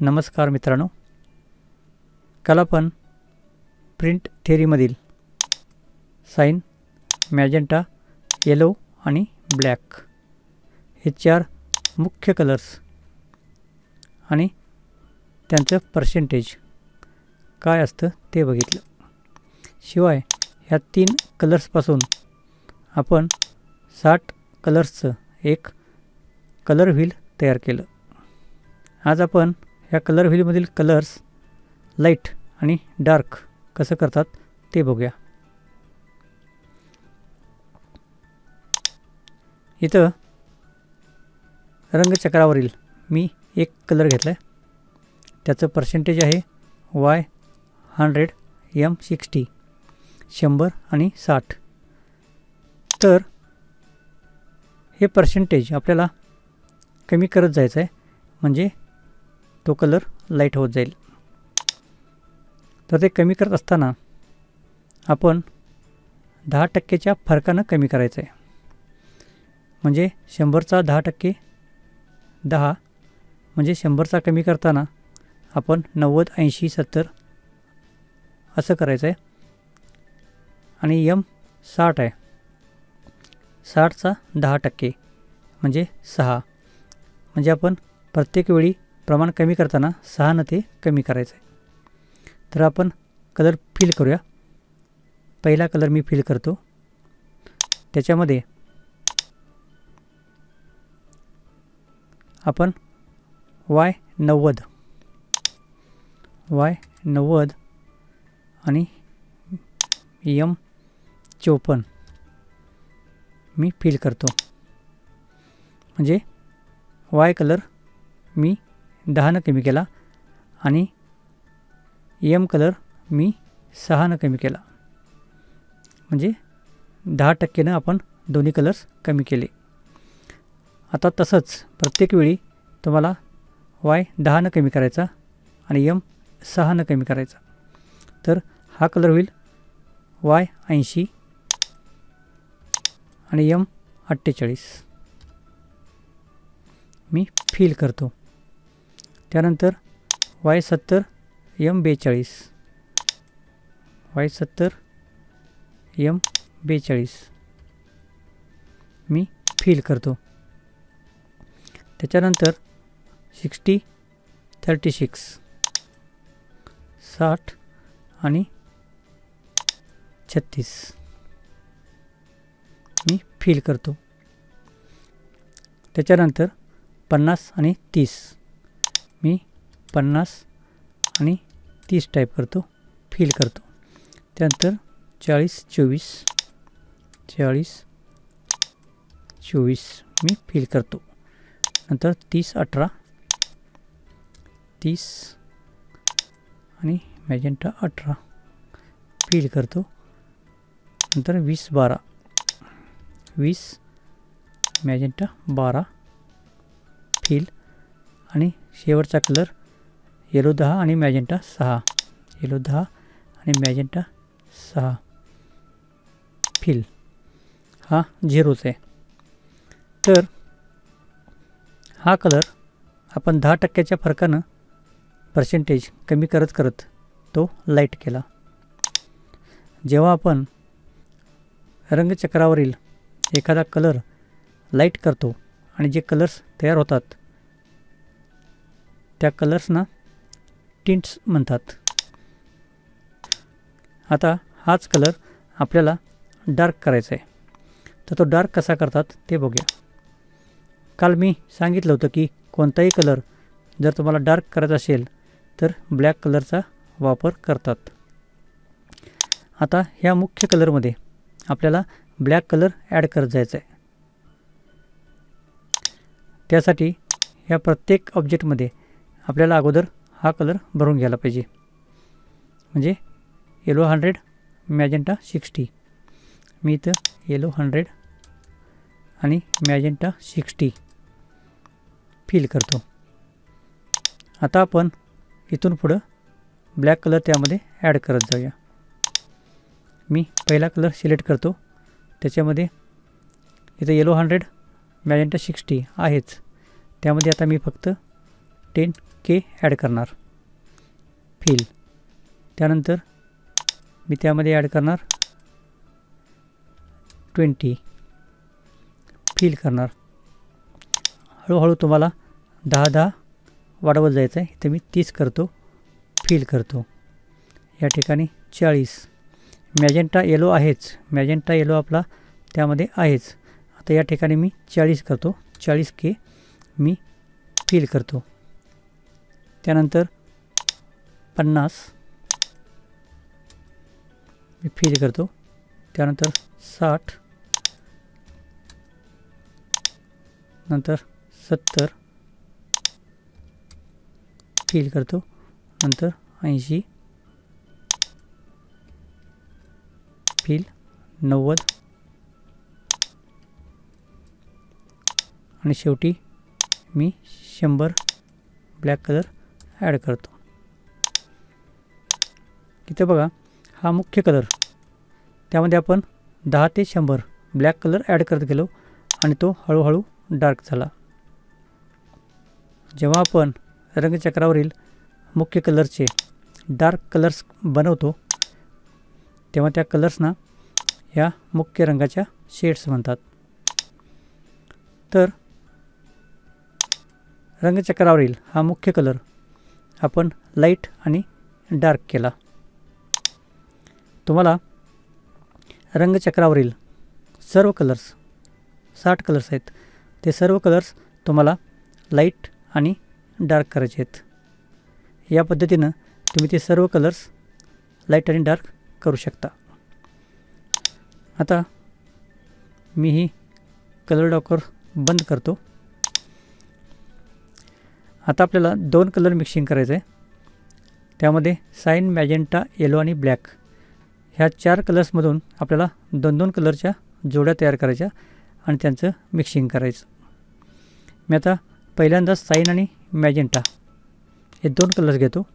नमस्कार मित्रांनो. काल आपण प्रिंट थेरीमधील साईन मॅजेंटा येलो आणि ब्लॅक हे चार मुख्य कलर्स आणि त्यांचं पर्सेंटेज काय असतं ते बघितलं. शिवाय ह्या तीन कलर्सपासून आपण साठ कलर्सचं एक कलर व्हील तयार केलं. आज आपण ह्या कलर व्हीलमधील कलर्स लाइट आणि डार्क कसं करतात ते बघूया. इथं रंगचक्रावरील मी एक कलर घेतला आहे त्याचं पर्सेंटेज आहे वाय हंड्रेड एम सिक्स्टी शंभर आणि साठ. तर हे पर्सेंटेज आपल्याला कमी करत जायचं आहे म्हणजे तो कलर लाइट होत जाईल. तर ते कमी करत असताना आपण दहा टक्केच्या फरकानं कमी करायचं आहे म्हणजे शंभरचा दहा टक्के दहा म्हणजे शंभरचा कमी करताना आपण नव्वद ऐंशी सत्तर असं करायचं आहे आणि यम साठ आहे. साठचा दहा टक्के म्हणजे सहा. म्हणजे आपण प्रत्येक वेळी प्रमाण कमी करताना सहानं ते कमी करायचं. आहे तर आपण कलर फिल करूया. पहिला कलर मी फिल करतो. त्याच्यामध्ये आपण वाय नव्वद वाय नव्वद आणि यम चोपन्न मी फिल करतो. म्हणजे वाय कलर मी दहानं कमी केला आणि एम कलर मी सहानं कमी केला. म्हणजे दहा टक्केनं आपण दोन्ही कलर्स कमी केले. आता तसंच प्रत्येक वेळी तुम्हाला वाय दहानं कमी करायचा आणि यम सहानं कमी करायचा. तर हा कलर होईल वाय ऐंशी आणि यम अठ्ठेचाळीस. मी फील करतो. त्यानंतर वाय सत्तर यम बेचाळीस. वाय सत्तर यम बेचाळीस. मी फील करतो. त्याच्यानंतर सिक्स्टी थर्टी सिक्स साठ आणि छत्तीस. मी फील करतो. त्याच्यानंतर पन्नास आणि तीस. पन्नास आणि तीस टाईप करतो फील करतो. त्यानंतर चाळीस चोवीस चाळीस चोवीस मी फील करतो. नंतर तीस अठरा तीस आणि मॅजेंटा अठरा. फील करतो. नंतर वीस बारा. वीस मॅजेंटा बारा. फील आणि शेवटचा कलर येलो दहा आणि मॅजेंटा सहा. येलो दहा आणि मॅजेंटा सहा. फील. हा झिरोच आहे. तर हा कलर आपण दहा टक्क्याच्या फरकानं पर्सेंटेज कमी करत करत तो लाइट केला. जेव्हा आपण रंगचक्रावरील एखादा कलर लाइट करतो आणि जे कलर्स तयार होतात त्या कलर्सना टिंट्स म्हणतात. आता हाच कलर आपल्याला डार्क करायचा आहे तर तो डार्क कसा करतात ते बघूया. काल मी सांगितलं होतं की कोणताही कलर जर तुम्हाला डार्क करायचा असेल तर ब्लॅक कलरचा वापर करतात. आता ह्या मुख्य कलरमध्ये आपल्याला ब्लॅक कलर ॲड करत जायचं आहे त्यासाठी ह्या प्रत्येक ऑब्जेक्टमध्ये आपल्याला अगोदर हा कलर भरून घ्यायला पाहिजे. म्हणजे येलो हंड्रेड मॅजेंटा सिक्स्टी मी इथं येलो हंड्रेड आणि मॅजेंटा सिक्स्टी फील करतो. आता आपण इथून पुढं ब्लॅक कलर त्यामध्ये ॲड करत जाऊया. मी पहिला कलर सिलेक्ट करतो. त्याच्यामध्ये इथं येलो हंड्रेड मॅजेंटा सिक्स्टी आहेच. त्यामध्ये आता मी फक्त टेन के ॲड करणार. फिल त्यानंतर मी त्यामध्ये ॲड करणार ट्वेंटी फिल करणार. हळूहळू तुम्हाला दहा दहा वाढवत जायचं आहे इथे मी तीस करतो. फिल करतो. या ठिकाणी चाळीस. मॅजेंटा येलो आहेच. मॅजेंटा येलो आपला त्यामध्ये आहेच. आता या ठिकाणी मी चाळीस करतो. चाळीस के मी फिल करतो. त्यानंतर पन्नास. मी फिल करतो. त्यानंतर साठ. नंतर सत्तर. फिल करतो. नंतर ऐंशी. फिल नव्वद. आणि शेवटी मी शंभर. Black colour. ॲड करतो. इथे बघा हा मुख्य कलर. त्यामध्ये आपण दहा ते शंभर ब्लॅक कलर ॲड करत गेलो आणि तो हळूहळू डार्क झाला. जेव्हा आपण रंगचक्रावरील मुख्य कलरचे डार्क कलर्स बनवतो तेव्हा त्या कलर्सना ह्या मुख्य रंगाच्या शेड्स म्हणतात. तर रंगचक्रावरील हा मुख्य कलर आपण लाइट आणि डार्क केला. तुम्हाला रंगचक्रावरील सर्व कलर्स साठ कलर्स आहेत. ते सर्व कलर्स तुम्हाला लाइट आणि डार्क करायचे आहेत. या पद्धतीनं तुम्ही ते सर्व कलर्स लाइट आणि डार्क करू शकता. आता मी ही कलर डॉकर बंद करतो. आता आपल्याला दोन कलर मिक्सिंग करायचं आहे. त्यामध्ये साईन मॅजेंटा येलो आणि ब्लॅक. ह्या चार कलर्समधून आपल्याला दोन दोन कलरच्या जोड्या तयार करायच्या आणि त्यांचं मिक्सिंग करायचं. मी आता पहिल्यांदा साईन आणि मॅजेंटा हे दोन कलर्स घेतो.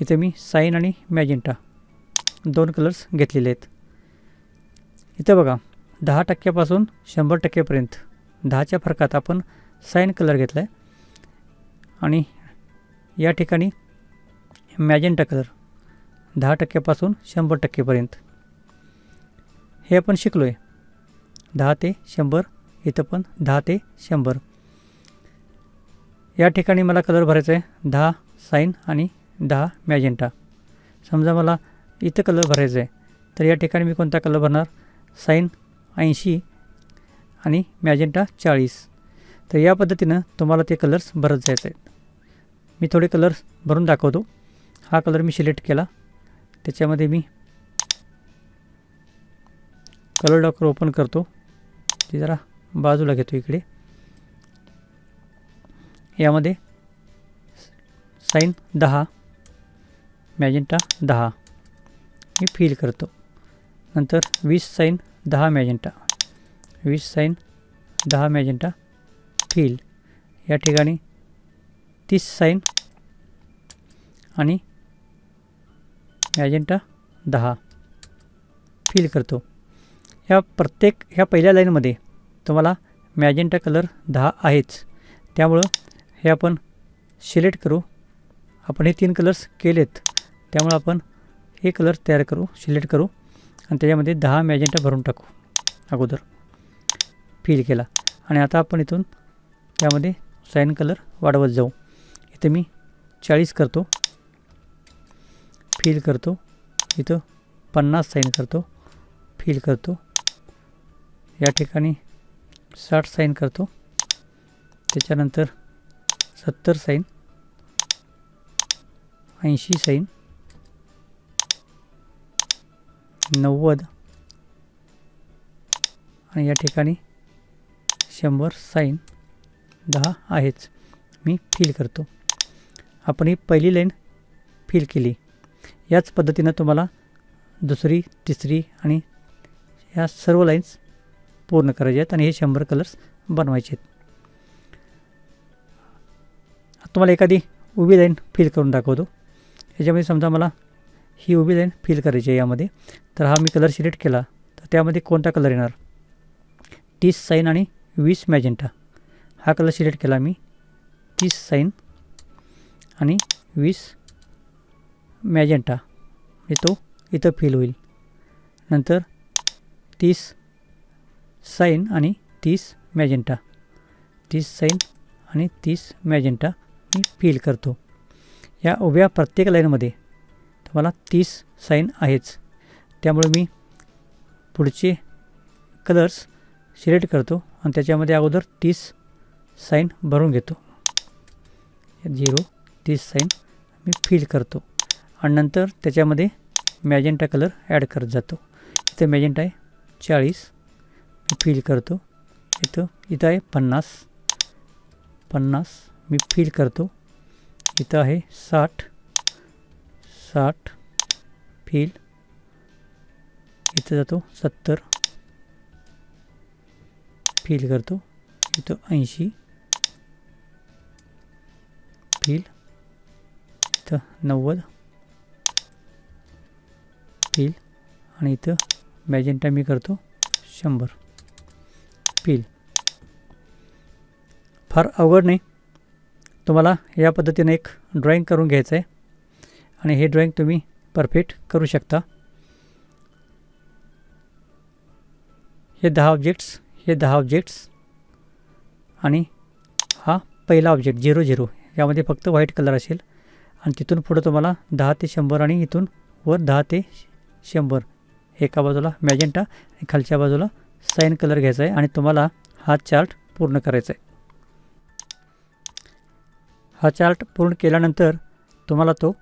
इथे मी साईन आणि मॅजेंटा दोन कलर्स घेतलेले आहेत. इथं बघा दहा टक्क्यापासून शंभर टक्केपर्यंत दहाच्या फरकात आपण साईन कलर घेतला आहे आणि या ठिकाणी मॅजेंटा कलर दहा टक्क्यापासून शंभर टक्केपर्यंत. हे आपण शिकलो आहे दहा ते शंभर इथं पण दहा ते शंभर. या ठिकाणी मला कलर भरायचा आहे. दहा साईन आणि दहा मॅजेंटा. समजा मला इथं कलर भरायचा आहे. तर या ठिकाणी मी कोणता कलर भरणार? साईन ऐंशी आणि मॅजेंटा चाळीस. तर या पद्धतीनं तुम्हाला ते कलर्स भरत जायचे आहेत मी थोडे कलर्स भरून दाखवतो. हा कलर मी सिलेक्ट केला. त्याच्यामध्ये मी कलर डॉकर ओपन करतो. ते जरा बाजूला घेतो इकडे. यामध्ये साईन दहा मॅजेंटा दहा मी फील करतो. नंतर वीस साईन दहा मॅजेंटा वीस साईन दहा मॅजेंटा फील या ठिकाणी तीस साईन आणि ॲजेंटा दहा फील करतो. ह्या प्रत्येक ह्या पहिल्या लाईनमध्ये तुम्हाला मॅजेंटा कलर दहा आहेच. त्यामुळं हे आपण सिलेक्ट करू. आपण हे तीन कलर्स केलेत. त्यामुळं आपण हे कलर तयार करू सिलेक्ट करू आणि त्याच्यामध्ये दहा मॅजेंटा भरून टाकू. अगोदर फील केला. आणि आता आपण इथून यामध्ये साईन कलर वाढवत जाऊ. इथे मी चाळीस करतो. फील करतो. इथं पन्नास साईन करतो. फील करतो. या ठिकाणी साठ साईन करतो. त्याच्यानंतर सत्तर साईन ऐंशी साईन नव्वद. आणि या ठिकाणी शंभर साईन दहा आहेच. मी फिल करतो. आपण ही पहिली लाईन फिल केली. याच पद्धतीनं तुम्हाला दुसरी तिसरी आणि ह्या सर्व लाईन्स पूर्ण करायचे आहेत आणि हे शंभर कलर्स बनवायचे आहेत. तुम्हाला एखादी उभी लाईन फिल करून दाखवतो. याच्यामध्ये समजा मला ही उभी लाईन फिल करायची आहे यामध्ये. तर हा मी कलर सिलेक्ट केला. तर त्यामध्ये कोणता कलर येणार? तीस साईन आणि वीस मॅजेंटा हा कलर सिलेक्ट केला मी तीस साईन आणि वीस मॅजेंटा. हे तो इथं फील होईल. नंतर तीस साईन आणि तीस मॅजेंटा. तीस साईन आणि तीस मॅजेंटा मी फील करतो. या उभ्या प्रत्येक लाईनमध्ये तुम्हाला तीस साईन आहेच. त्यामुळे मी पुढचे कलर्स सिलेक्ट करतो आणि त्याच्यामध्ये अगोदर तीस साईन भरून घेतो. झिरो तीस साईन मी फिल करतो. आणि नंतर त्याच्यामध्ये मॅजेंटा कलर ॲड करत जातो. इथं मॅजेंटा आहे चाळीस. मी फिल करतो. इथं इथं आहे पन्नास. पन्नास मी फिल करतो. इथं आहे साठ. साठ फिल. इथं जातो सत्तर. फील करतो. इथं ऐंशी. फील इथं नव्वद. फील आणि इथं मॅजेंटा मी करतो शंभर. फील फार अवघड नाही. तुम्हाला या पद्धतीने एक ड्रॉईंग करून घ्यायचं आहे आणि हे ड्रॉईंग तुम्ही परफेक्ट करू शकता. हे दहा ऑब्जेक्ट्स हे दहा ऑब्जेक्ट्स आणि हा पहिला ऑब्जेक्ट झिरो झिरो यामध्ये फक्त व्हाईट कलर असेल. आणि तिथून पुढं तुम्हाला दहा ते शंभर आणि इथून वर दहा ते शंभर. एका बाजूला मॅजेंटा आणि खालच्या बाजूला साईन कलर घ्यायचा आहे आणि तुम्हाला हा चार्ट पूर्ण करायचा आहे. हा चार्ट पूर्ण केल्यानंतर तुम्हाला तो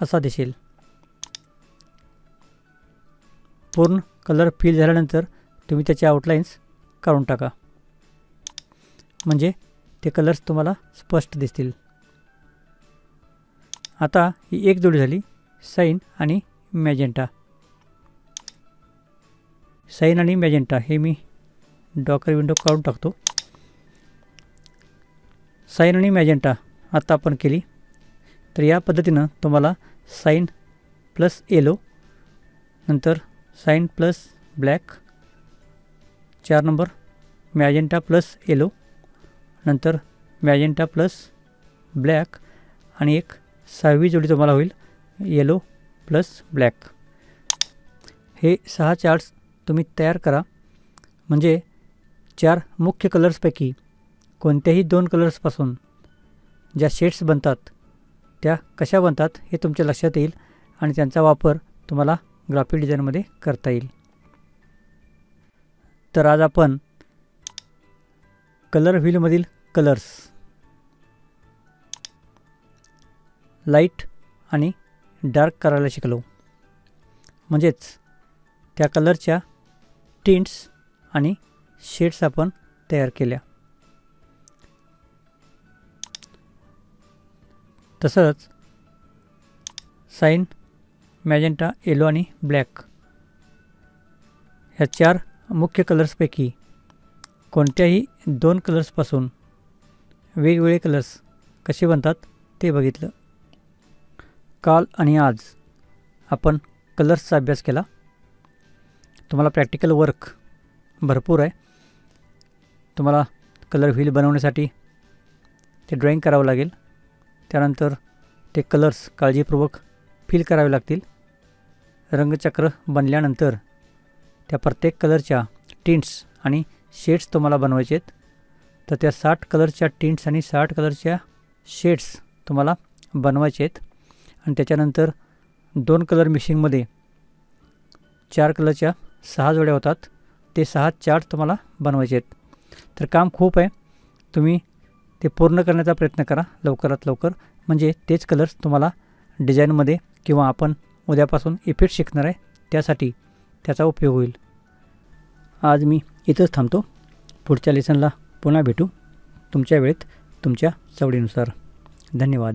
असा दिसेल. पूर्ण कलर फिल झाल्यानंतर तुम्ही त्याचे आउटलाईन्स काढून टाका. म्हणजे ते कलर्स तुम्हाला स्पष्ट दिसतील. आता ही एक जोडी झाली साईन आणि मॅजेंटा. साईन आणि मॅजेंटा हे मी डॉकर विंडो काढून टाकतो. साईन आणि मॅजेंटा आता आपण केली. तर या पद्धतीनं तुम्हाला साईन प्लस येलो नंतर साईन प्लस ब्लॅक चार नंबर मॅजेंटा प्लस येलो नंतर मॅजेंटा प्लस ब्लॅक आणि एक सहावी जोडी तुम्हाला होईल येलो प्लस ब्लॅक. हे सहा चार्ट्स तुम्ही तयार करा. म्हणजे चार मुख्य कलर्सपैकी कोणत्याही दोन कलर्सपासून ज्या शेड्स बनतात त्या कशा बनतात हे तुमच्या लक्षात येईल आणि त्यांचा वापर तुम्हाला ग्राफिक डिझाईनमध्ये करता येईल. तर आज आपण कलर व्हीलमधील कलर्स. लाइट आणि डार्क करायला शिकलो. म्हणजेच त्या कलरच्या टिंट्स आणि शेड्स आपण तयार केल्या. तसंच साईन मॅजेंटा येलो आणि ब्लॅक ह्या चार मुख्य कलर्सपैकी कोणत्याही दोन कलर्सपासून वेगवेगळे कलर्स कसे बनतात ते बघितलं. काल आणि आज आपण कलर्सचा अभ्यास केला. तुम्हाला प्रॅक्टिकल वर्क भरपूर आहे. तुम्हाला कलर व्हील बनवण्यासाठी ते ड्रॉईंग करावं लागेल. त्यानंतर ते कलर्स काळजीपूर्वक फिल करावे लागतील. रंगचक्र बनल्यानंतर त्या प्रत्येक कलरच्या टिंट्स आणि शेड्स तुम्हाला बनवायचे आहेत. तर त्या साठ कलरच्या टिंट्स आणि साठ कलरच्या शेड्स तुम्हाला बनवायचे आहेत. आणि त्याच्यानंतर दोन कलर मिक्सिंगमध्ये चार कलरच्या सहा जोड्या होतात. ते सहा चार्ट तुम्हाला बनवायचे आहेत. तर काम खूप आहे. तुम्ही ते पूर्ण करण्याचा प्रयत्न करा लवकरात लवकर. म्हणजे तेच कलर्स तुम्हाला डिझाईनमध्ये किंवा आपण उद्यापासून इफेक्ट शिकणार आहे. त्यासाठी त्याचा उपयोग होईल. आज मी इथंच थांबतो. पुढच्या लेसनला पुन्हा भेटू. तुमच्या वेळेत तुमच्या सवडीनुसार धन्यवाद.